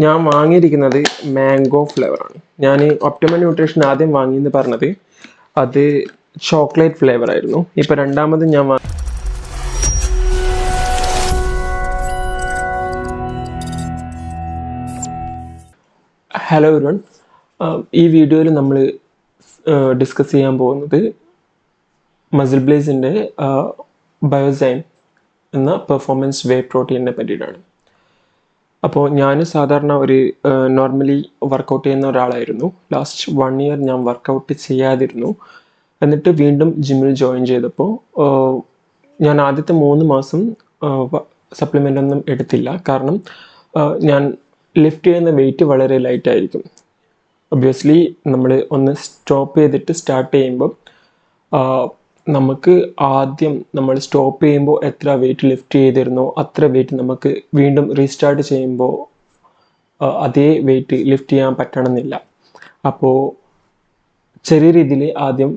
ഞാൻ വാങ്ങിയിരിക്കുന്നത് മാംഗോ ഫ്ലേവറാണ് ഞാൻ ഒപ്റ്റമ ന്യൂട്രീഷൻ ആദ്യം വാങ്ങിയെന്ന് പറഞ്ഞത് അത് ചോക്ലേറ്റ് ഫ്ലേവർ ആയിരുന്നു. ഇപ്പം രണ്ടാമത് ഞാൻ വാങ്ങി ഹലോ എവരിവൺ ഈ വീഡിയോയിൽ നമ്മൾ ഡിസ്കസ് ചെയ്യാൻ പോകുന്നത് മസിൽ ബ്ലേസിന്റെ ബയോസൈൻ എന്ന പെർഫോമൻസ് വേ പ്രോട്ടീനിനെ പറ്റിയിട്ടാണ്. അപ്പോൾ ഞാൻ സാധാരണ ഒരു നോർമലി വർക്കൗട്ട് ചെയ്യുന്ന ഒരാളായിരുന്നു. ലാസ്റ്റ് വൺ ഇയർ ഞാൻ വർക്കൗട്ട് ചെയ്യാതിരുന്നു. എന്നിട്ട് വീണ്ടും ജിമ്മിൽ ജോയിൻ ചെയ്തപ്പോൾ ഞാൻ ആദ്യത്തെ മൂന്ന് മാസം സപ്ലിമെന്റ് ഒന്നും എടുത്തില്ല. കാരണം ഞാൻ ലിഫ്റ്റ് ചെയ്യുന്ന വെയിറ്റ് വളരെ ലൈറ്റ് ആയിരിക്കും. നമ്മൾ ഒന്ന് സ്റ്റോപ്പ് ചെയ്തിട്ട് സ്റ്റാർട്ട് ചെയ്യുമ്പോൾ ആഹ്, നമുക്ക് ആദ്യം നമ്മൾ സ്റ്റോപ്പ് ചെയ്യുമ്പോൾ എത്ര വെയിറ്റ് ലിഫ്റ്റ് ചെയ്തിരുന്നോ അത്ര വെയിറ്റ് നമുക്ക് വീണ്ടും റീസ്റ്റാർട്ട് ചെയ്യുമ്പോൾ അതേ വെയിറ്റ് ലിഫ്റ്റ് ചെയ്യാൻ പറ്റണമെന്നില്ല. അപ്പോൾ ചെറിയ രീതിയിൽ ആദ്യം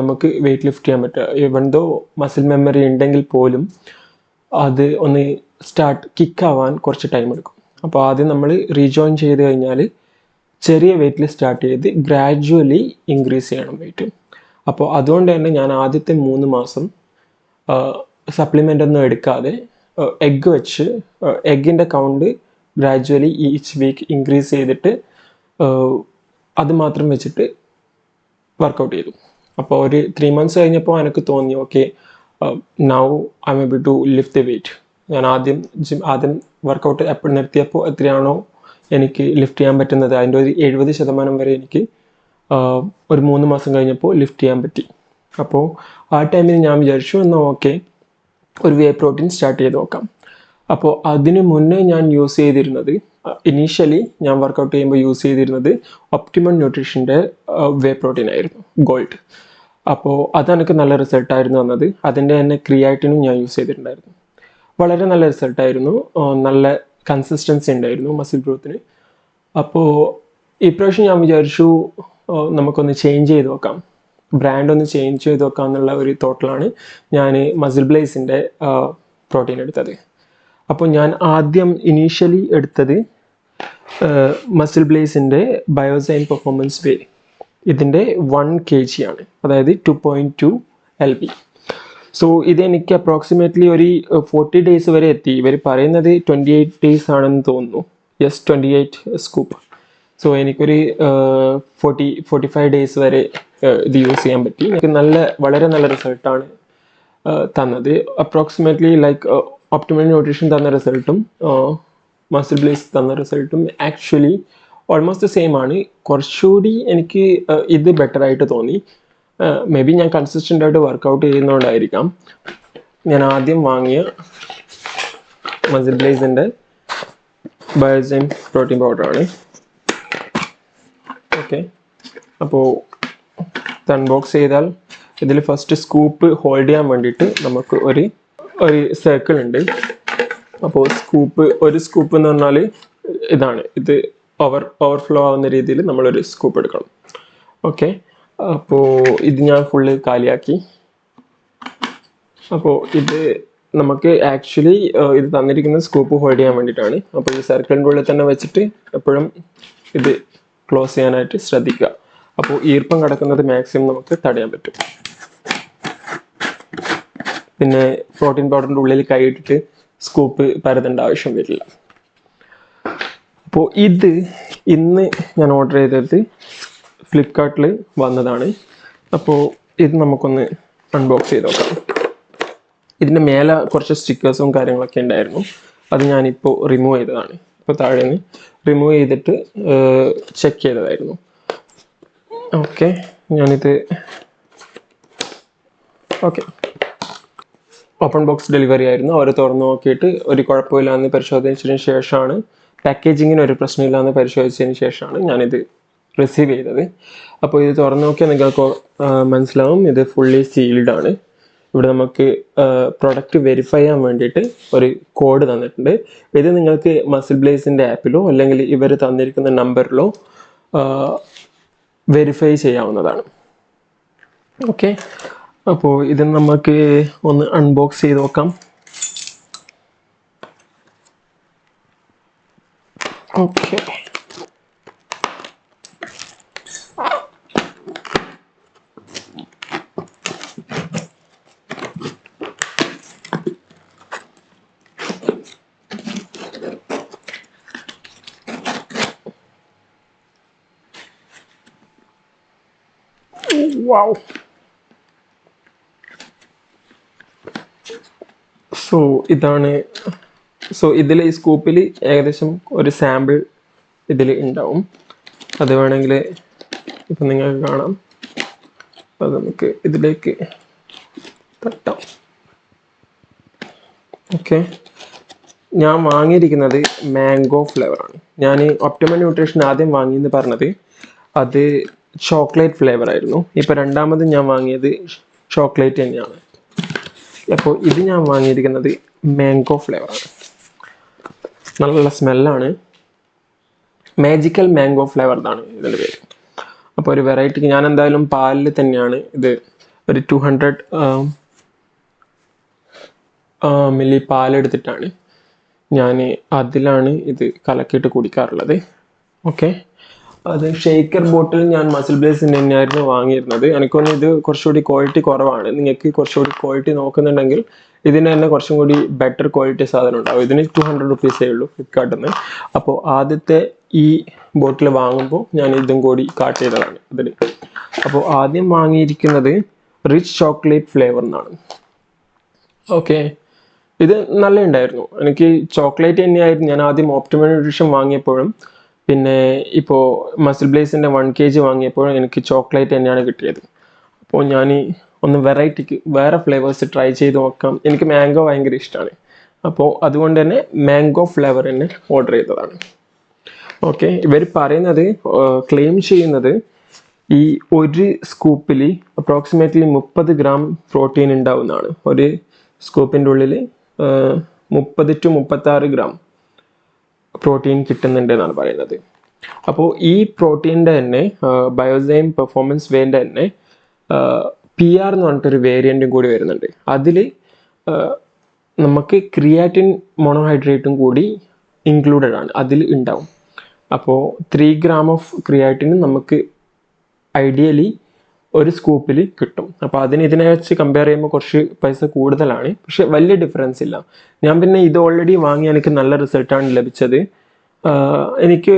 നമുക്ക് വെയിറ്റ് ലിഫ്റ്റ് ചെയ്യാൻ പറ്റുക. ഇവൺ ദോ മസിൽ മെമ്മറി ഉണ്ടെങ്കിൽ പോലും അത് ഒന്ന് സ്റ്റാർട്ട് കിക്ക് ആവാൻ കുറച്ച് ടൈം എടുക്കും. അപ്പോൾ ആദ്യം നമ്മൾ റീജോയിൻ ചെയ്ത് കഴിഞ്ഞാൽ ചെറിയ വെയിറ്റിൽ സ്റ്റാർട്ട് ചെയ്ത് ഗ്രാജുവലി ഇൻക്രീസ് ചെയ്യണം വെയിറ്റ് അപ്പോൾ അതുകൊണ്ട് തന്നെ ഞാൻ ആദ്യത്തെ മൂന്ന് മാസം സപ്ലിമെന്റ് ഒന്നും എടുക്കാതെ എഗ്ഗ് വെച്ച് എഗ്ഗിന്റെ count gradually each week increase ചെയ്തിട്ട് അത് മാത്രം വെച്ചിട്ട് വർക്കൗട്ട് ചെയ്തു. അപ്പോൾ ഒരു ത്രീ മന്ത്സ് കഴിഞ്ഞപ്പോൾ എനിക്ക് തോന്നി okay now I'm able to lift the weight ഞാൻ ആദ്യം ജിം ആദ്യം വർക്കൗട്ട് എപ്പോൾ നിർത്തിയപ്പോൾ എത്രയാണോ എനിക്ക് ലിഫ്റ്റ് ചെയ്യാൻ പറ്റുന്നത് അതിന്റെ ഒരു എഴുപത് ശതമാനം വരെ എനിക്ക് ഒരു മൂന്ന് മാസം കഴിഞ്ഞപ്പോൾ ലിഫ്റ്റ് ചെയ്യാൻ പറ്റി. അപ്പോൾ ആ ടൈമിൽ ഞാൻ വിചാരിച്ചു എന്നാൽ ഓക്കെ ഒരു വേ പ്രോട്ടീൻ സ്റ്റാർട്ട് ചെയ്ത് നോക്കാം. അപ്പോൾ അതിന് മുന്നേ ഞാൻ യൂസ് ചെയ്തിരുന്നത് ഇനീഷ്യലി ഞാൻ വർക്കൗട്ട് ചെയ്യുമ്പോൾ യൂസ് ചെയ്തിരുന്നത് ഒപ്റ്റിമൽ ന്യൂട്രീഷന്റെ വേ പ്രോട്ടീൻ ആയിരുന്നു ഗോൾഡ് അപ്പോൾ അതെനിക്ക് നല്ല നല്ല റിസൾട്ടായിരുന്നു വന്നത് അതിന്റെ തന്നെ ക്രിയാറ്റിനും ഞാൻ യൂസ് ചെയ്തിട്ടുണ്ടായിരുന്നു. വളരെ നല്ല റിസൾട്ടായിരുന്നു നല്ല കൺസിസ്റ്റൻസി ഉണ്ടായിരുന്നു മസിൽ ഗ്രോത്തിന് അപ്പോൾ ഇപ്രാവശ്യം ഞാൻ വിചാരിച്ചു നമുക്കൊന്ന് ചേഞ്ച് ചെയ്ത് നോക്കാം. ബ്രാൻഡ് ഒന്ന് ചേഞ്ച് ചെയ്ത് നോക്കാം എന്നുള്ള ഒരു തോട്ടിലാണ് ഞാൻ മസിൽ ബ്ലേസിന്റെ പ്രോട്ടീൻ എടുത്തത്. അപ്പോൾ ഞാൻ ആദ്യം ഇനീഷ്യലി എടുത്തത് മസിൽ ബ്ലേസിന്റെ ബയോസൈൻ പെർഫോമൻസ് വേ ഇതിന്റെ വൺ കെ ജി ആണ്. അതായത് two point two L B so ഇതെനിക്ക് അപ്രോക്സിമേറ്റ്ലി ഒരു ഫോർട്ടി ഡേയ്സ് വരെ എത്തി. ഇവർ പറയുന്നത് ട്വന്റി എയ്റ്റ് ഡേയ്സ് ആണെന്ന് തോന്നുന്നു. Yes twenty eight scoop so എനിക്കൊരു ഫോർട്ടി ഫോർട്ടി ഫൈവ് ഡേയ്സ് വരെ ഇത് യൂസ് ചെയ്യാൻ പറ്റി. എനിക്ക് നല്ല വളരെ നല്ല റിസൾട്ടാണ് തന്നത്. അപ്രോക്സിമേറ്റ്ലി ലൈക്ക് ഒപ്റ്റിമൽ ന്യൂട്രീഷൻ തന്ന റിസൾട്ടും മസിൽ ബ്ലേസ് തന്ന റിസൾട്ടും ആക്ച്വലി ഓൾമോസ്റ്റ് സെയിം ആണ്. കുറച്ചുകൂടി എനിക്ക് ഇത് ബെറ്റർ ആയിട്ട് തോന്നി. മേ ബി ഞാൻ കൺസിസ്റ്റന്റ് ആയിട്ട് വർക്കൗട്ട് ചെയ്യുന്നതുകൊണ്ടായിരിക്കാം ഞാൻ ആദ്യം വാങ്ങിയ മസിൽ ബ്ലേസിന്റെ ബയോസൈം പ്രോട്ടീൻ പൗഡറാണ് ഓക്കെ. അപ്പോൾ അൺബോക്സ് ചെയ്താൽ ഇതിൽ ഫസ്റ്റ് സ്കൂപ്പ് ഹോൾഡ് ചെയ്യാൻ വേണ്ടിയിട്ട് നമുക്ക് ഒരു ഒരു സർക്കിൾ ഉണ്ട്. അപ്പോൾ സ്കൂപ്പ് ഒരു സ്കൂപ്പ് എന്ന് പറഞ്ഞാൽ ഇതാണ്. ഇത് ഓവർ ഓവർഫ്ലോ ആവുന്ന രീതിയിൽ നമ്മളൊരു സ്കൂപ്പ് എടുക്കണം. ഓക്കെ. അപ്പോൾ ഇത് ഞാൻ ഫുള്ള് കാലിയാക്കി. അപ്പോൾ ഇത് നമുക്ക് ആക്ച്വലി ഇത് തന്നിരിക്കുന്ന സ്കൂപ്പ് ഹോൾഡ് ചെയ്യാൻ വേണ്ടിയിട്ടാണ്. അപ്പോൾ ഈ സർക്കിളിന്റെ ഉള്ളിൽ തന്നെ വെച്ചിട്ട് എപ്പോഴും ഇത് ക്ലോസ് ചെയ്യാനായിട്ട് ശ്രദ്ധിക്കുക. അപ്പോൾ ഈർപ്പം കിടക്കുന്നത് മാക്സിമം നമുക്ക് തടയാൻ പറ്റും. പിന്നെ പ്രോട്ടീൻ പൗഡറിന്റെ ഉള്ളിൽ കൈയിട്ടിട്ട് സ്കൂപ്പ് പരതേണ്ട ആവശ്യം വരില്ല. അപ്പോൾ ഇത് ഇന്ന് ഞാൻ ഓർഡർ ചെയ്തത് ഫ്ലിപ്കാർട്ടിൽ വന്നതാണ്. അപ്പോൾ ഇത് നമുക്കൊന്ന് അൺബോക്സ് ചെയ്ത് നോക്കാം. ഇതിന്റെ മേലെ കുറച്ച് സ്റ്റിക്കേഴ്സും കാര്യങ്ങളൊക്കെ ഉണ്ടായിരുന്നു. അത് ഞാനിപ്പോൾ റിമൂവ് ചെയ്തതാണ്. ഇപ്പോൾ താഴെ നിന്ന് റിമൂവ് ചെയ്തിട്ട് ചെക്ക് ചെയ്തതായിരുന്നു. ഓക്കെ ഞാനിത് ഓക്കെ ഓപ്പൺ ബോക്സ് ഡെലിവറി ആയിരുന്നു. അവർ തുറന്നു നോക്കിയിട്ട് ഒരു കുഴപ്പമില്ല എന്ന് പരിശോധിച്ചതിന് ശേഷമാണ് പാക്കേജിങ്ങിന് ഒരു പ്രശ്നമില്ല എന്ന് പരിശോധിച്ചതിന് ശേഷമാണ് ഞാനിത് റിസീവ് ചെയ്തത്. അപ്പോൾ ഇത് തുറന്നു നോക്കിയാൽ നിങ്ങൾക്ക് മനസ്സിലാവും. ഇത് ഫുള്ളി സീൽഡ് ആണ്. ഇവിടെ നമുക്ക് പ്രൊഡക്റ്റ് വെരിഫൈ ചെയ്യാൻ വേണ്ടിയിട്ട് ഒരു കോഡ് തന്നിട്ടുണ്ട്. ഇത് നിങ്ങൾക്ക് മസിൽ ബ്ലേസിന്റെ ആപ്പിലോ അല്ലെങ്കിൽ ഇവർ തന്നിരിക്കുന്ന നമ്പറിലോ വെരിഫൈ ചെയ്യാവുന്നതാണ്. ഓക്കെ അപ്പോൾ ഇത് നമുക്ക് ഒന്ന് അൺബോക്സ് ചെയ്ത് നോക്കാം. ഓക്കെ wow സോ ഇതാണ് സോ ഇതിൽ ഈ സ്കൂപ്പിൽ ഏകദേശം ഒരു സാമ്പിൾ ഇതിൽ ഉണ്ടാവും അത് വേണമെങ്കിൽ ഇപ്പം നിങ്ങൾക്ക് കാണാം. അത് നമുക്ക് ഇതിലേക്ക് തട്ടാം. ഓക്കെ. ഞാൻ വാങ്ങിയിരിക്കുന്നത് മാംഗോ ഫ്ലേവറാണ്. ഞാൻ ഒപ്റ്റമൽ ന്യൂട്രീഷൻ ആദ്യം വാങ്ങിയെന്ന് പറഞ്ഞത്. അത് ചോക്ലേറ്റ് ഫ്ലേവർ ആയിരുന്നു. ഇപ്പോൾ രണ്ടാമത് ഞാൻ വാങ്ങിയത് ചോക്ലേറ്റ് തന്നെയാണ്. അപ്പോൾ ഇത് ഞാൻ വാങ്ങിയിരിക്കുന്നത് മാംഗോ ഫ്ലേവറാണ് നല്ല സ്മെല്ലാണ് മാജിക്കൽ മാംഗോ ഫ്ലേവർ എന്നാണ് ഇതിന്റെ പേര്. അപ്പോൾ ഒരു വെറൈറ്റിക്ക് ഞാൻ എന്തായാലും പാലിൽ തന്നെയാണ് ഇത് ഒരു ടു ഹൺഡ്രഡ് മില്ലി പാലെടുത്തിട്ടാണ് ഞാൻ അതിലാണ് ഇത് കലക്കിയിട്ട് കുടിക്കാറുള്ളത്. ഓക്കെ അത് ഷേക്കർ ബോട്ടിൽ ഞാൻ മസിൽ ബ്ലേസ് തന്നെയായിരുന്നു വാങ്ങിയിരുന്നത്. എനിക്കൊന്ന് ഇത് കുറച്ചുകൂടി ക്വാളിറ്റി കുറവാണ്. നിങ്ങൾക്ക് കുറച്ചുകൂടി ക്വാളിറ്റി നോക്കുന്നുണ്ടെങ്കിൽ ഇതിന് തന്നെ കുറച്ചും കൂടി ബെറ്റർ ക്വാളിറ്റി സാധനം ഉണ്ടാവും. ഇതിന് ടു ഹൺഡ്രഡ് റുപ്പീസേ ഉള്ളൂ ഫ്ലിപ്കാർട്ടിൽ നിന്ന് അപ്പോൾ ആദ്യത്തെ ഈ ബോട്ടിൽ വാങ്ങുമ്പോൾ ഞാൻ ഇതും കൂടി കാട്ട് ചെയ്തതാണ് ഇതിൽ അപ്പോൾ ആദ്യം വാങ്ങിയിരിക്കുന്നത് റിച്ച് ചോക്ലേറ്റ് ഫ്ലേവർ എന്നാണ് ഓക്കെ. ഇത് നല്ല ഉണ്ടായിരുന്നു എനിക്ക് ചോക്ലേറ്റ് തന്നെയായിരുന്നു ഞാൻ ആദ്യം ഓപ്റ്റിമൽ ന്യൂട്രീഷൻ വാങ്ങിയപ്പോഴും പിന്നെ ഇപ്പോൾ മസിൽ ബ്ലേസിന്റെ വൺ കെ ജി വാങ്ങിയപ്പോൾ എനിക്ക് ചോക്ലേറ്റ് തന്നെയാണ് കിട്ടിയത്. അപ്പോൾ ഞാൻ ഒന്ന് വെറൈറ്റിക്ക് വേറെ ഫ്ലേവേഴ്സ് ട്രൈ ചെയ്ത് നോക്കാം. എനിക്ക് മാംഗോ ഭയങ്കര ഇഷ്ടമാണ് അപ്പോൾ അതുകൊണ്ട് തന്നെ മാംഗോ ഫ്ലേവർ തന്നെ ഓർഡർ ചെയ്തതാണ്. ഓക്കെ ഇവർ പറയുന്നത് ക്ലെയിം ചെയ്യുന്നത് ഈ ഒരു സ്കൂപ്പിൽ അപ്രോക്സിമേറ്റ്ലി മുപ്പത് ഗ്രാം പ്രോട്ടീൻ ഉണ്ടാവുന്നതാണ്. ഒരു സ്കൂപ്പിന്റെ ഉള്ളിൽ മുപ്പത് ടു മുപ്പത്താറ് ഗ്രാം പ്രോട്ടീൻ കിട്ടുന്നുണ്ട് എന്നാണ് പറയുന്നത്. അപ്പോൾ ഈ പ്രോട്ടീന്റെ തന്നെ ബയോസൈം പെർഫോമൻസ് വേന്റെ തന്നെ പി ആർ എന്ന് പറഞ്ഞിട്ടൊരു വേരിയന്റും കൂടി വരുന്നുണ്ട്. അതിൽ നമുക്ക് ക്രിയാറ്റിൻ മോണോഹൈഡ്രേറ്റും കൂടി ഇൻക്ലൂഡഡ് ആണ്. അതിൽ ഉണ്ടാവും. അപ്പോൾ ത്രീ ഗ്രാം ഓഫ് ക്രിയാറ്റിന് നമുക്ക് ഐഡിയലി ഒരു സ്കൂപ്പിൽ കിട്ടും. അപ്പോൾ അതിന് ഇതിനെ വെച്ച് കമ്പയർ ചെയ്യുമ്പോൾ കുറച്ച് പൈസ കൂടുതലാണ്. പക്ഷെ വലിയ ഡിഫറൻസ് ഇല്ല. ഞാൻ പിന്നെ ഇത് ഓൾറെഡി വാങ്ങി എനിക്ക് നല്ല റിസൾട്ടാണ് ലഭിച്ചത്. എനിക്ക്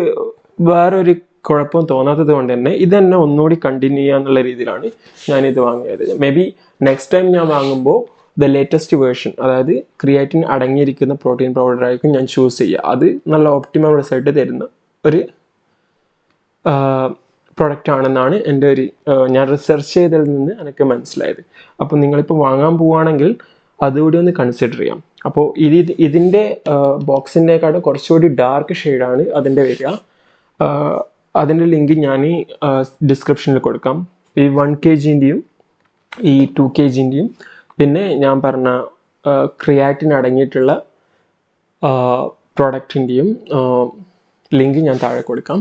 വേറൊരു കുഴപ്പം തോന്നാത്തത് കൊണ്ട് തന്നെ ഇത് തന്നെ ഒന്നുകൂടി കണ്ടിന്യൂ ചെയ്യാന്നുള്ള രീതിയിലാണ് ഞാൻ ഇത് വാങ്ങിയത്. മേ ബി നെക്സ്റ്റ് ടൈം ഞാൻ വാങ്ങുമ്പോൾ ദ ലേറ്റസ്റ്റ് വേർഷൻ അതായത് ക്രിയാറ്റിൻ അടങ്ങിയിരിക്കുന്ന പ്രോട്ടീൻ പൗഡർ ആയിരിക്കും ഞാൻ ചൂസ് ചെയ്യുക. അത് നല്ല ഓപ്റ്റിമം റിസൾട്ട് തരുന്ന ഒരു പ്രൊഡക്റ്റ് ആണെന്നാണ് എന്റെ ഒരു ഞാൻ റിസർച്ച് ചെയ്തതിൽ നിന്ന് എനിക്ക് മനസ്സിലായത്. അപ്പോൾ നിങ്ങളിപ്പോൾ വാങ്ങാൻ പോവുകയാണെങ്കിൽ അതുകൂടി ഒന്ന് കൺസിഡർ ചെയ്യാം. അപ്പോൾ ഇത് ഇതിന്റെ ബോക്സിന്റെക്കാളും കുറച്ചുകൂടി ഡാർക്ക് ഷെയ്ഡാണ് അതിന്റെ വരിക. അതിന്റെ ലിങ്ക് ഞാൻ ഡിസ്ക്രിപ്ഷനിൽ കൊടുക്കാം. ഈ വൺ കെ ജിന്റെയും ഈ ടു കെ ജിന്റെയും പിന്നെ ഞാൻ പറഞ്ഞ ക്രിയാറ്റിൻ അടങ്ങിയിട്ടുള്ള പ്രൊഡക്റ്റിന്റെയും ലിങ്ക് ഞാൻ താഴെ കൊടുക്കാം.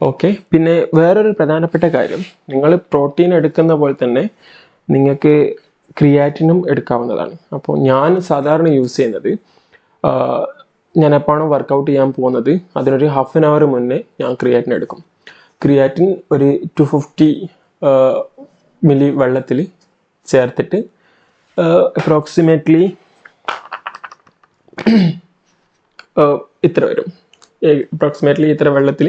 ഓക്കെ പിന്നെ വേറൊരു പ്രധാനപ്പെട്ട കാര്യം. നിങ്ങൾ പ്രോട്ടീൻ എടുക്കുന്ന പോലെ തന്നെ നിങ്ങൾക്ക് ക്രിയാറ്റിനും എടുക്കാവുന്നതാണ്. അപ്പോൾ ഞാൻ സാധാരണ യൂസ് ചെയ്യുന്നത് ഞാൻ എപ്പോഴാണ് വർക്കൗട്ട് ചെയ്യാൻ പോകുന്നത് അതിനൊരു ഹാഫ് ആൻ അവർ മുന്നേ ഞാൻ ക്രിയാറ്റിൻ എടുക്കും. ക്രിയാറ്റിൻ ഒരു ടു ഫിഫ്റ്റി മില്ലി വെള്ളത്തിൽ ചേർത്തിട്ട് അപ്രോക്സിമേറ്റ്ലി ഇത്ര വരും. അപ്രോക്സിമേറ്റ്ലി ഇത്ര വെള്ളത്തിൽ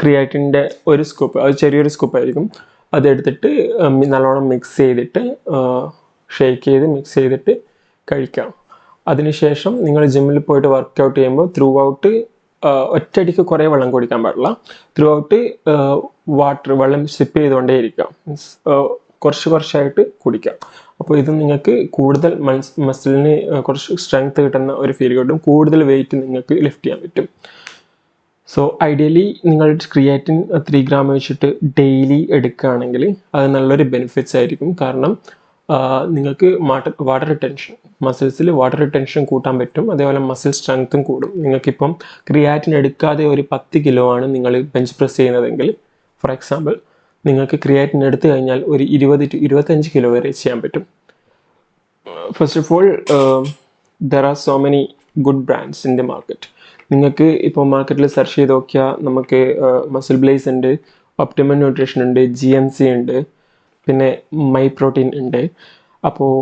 ക്രിയാറ്റിന്റെ ഒരു സ്കൂപ്പ് അത് ചെറിയൊരു സ്കൂപ്പായിരിക്കും അതെടുത്തിട്ട് നല്ലോണം മിക്സ് ചെയ്തിട്ട് ഷേക്ക് ചെയ്ത് മിക്സ് ചെയ്തിട്ട് കഴിക്കാം. അതിനുശേഷം നിങ്ങൾ ജിമ്മിൽ പോയിട്ട് വർക്കൗട്ട് ചെയ്യുമ്പോൾ ത്രൂ ഔട്ട് ഒറ്റയടിക്ക് കുറേ വെള്ളം കുടിക്കാൻ പാടില്ല. ത്രൂ ഔട്ട് വാട്ടർ വെള്ളം സിപ്പ് ചെയ്തുകൊണ്ടേ ഇരിക്കാം. മീൻസ് കുറച്ച് കുറച്ചായിട്ട് കുടിക്കാം. അപ്പോൾ ഇത് നിങ്ങൾക്ക് കൂടുതൽ മസ് മസിലിന് കുറച്ച് സ്ട്രെങ്ത് കിട്ടുന്ന ഒരു ഫീൽ കിട്ടും. കൂടുതൽ വെയിറ്റ് നിങ്ങൾക്ക് ലിഫ്റ്റ് ചെയ്യാൻ പറ്റും. സോ ഐഡിയലി നിങ്ങൾ ക്രിയാറ്റിൻ ത്രീ ഗ്രാം വെച്ചിട്ട് ഡെയിലി എടുക്കുകയാണെങ്കിൽ അത് നല്ലൊരു ബെനിഫിറ്റ്സ് ആയിരിക്കും. കാരണം നിങ്ങൾക്ക് വാട്ടർ വാട്ടർ റിട്ടൻഷൻ മസിൽസിൽ വാട്ടർ റിട്ടൻഷൻ കൂട്ടാൻ പറ്റും. അതേപോലെ മസിൽ സ്ട്രെങ്ത്തും കൂടും. നിങ്ങൾക്കിപ്പം ക്രിയാറ്റിൻ എടുക്കാതെ ഒരു പത്ത് കിലോ ആണ് നിങ്ങൾ ബെഞ്ച് പ്രസ് ചെയ്യുന്നതെങ്കിൽ ഫോർ എക്സാമ്പിൾ നിങ്ങൾക്ക് ക്രിയാറ്റിൻ എടുത്തു കഴിഞ്ഞാൽ ഒരു ഇരുപത് ടു ഇരുപത്തഞ്ച് കിലോ വരെ ചെയ്യാൻ പറ്റും. First of all there are so many good brands in the market നിങ്ങൾക്ക് ഇപ്പോൾ മാർക്കറ്റിൽ സെർച്ച് ചെയ്ത് നോക്കിയാൽ നമുക്ക് മസിൽ ബ്ലേസ് ഉണ്ട് ഒപ്റ്റിമൽ ന്യൂട്രീഷൻ ഉണ്ട് ജി എം സി ഉണ്ട് പിന്നെ മൈ പ്രോട്ടീൻ ഉണ്ട്. അപ്പോൾ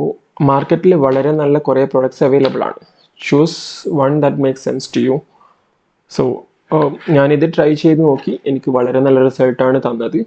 മാർക്കറ്റിൽ വളരെ നല്ല കുറേ പ്രൊഡക്ട്സ് അവൈലബിൾ ആണ്. Choose one that make sense to you so ഞാനിത് ട്രൈ ചെയ്ത് നോക്കി. എനിക്ക് വളരെ നല്ല റിസൾട്ടാണ് തന്നത്.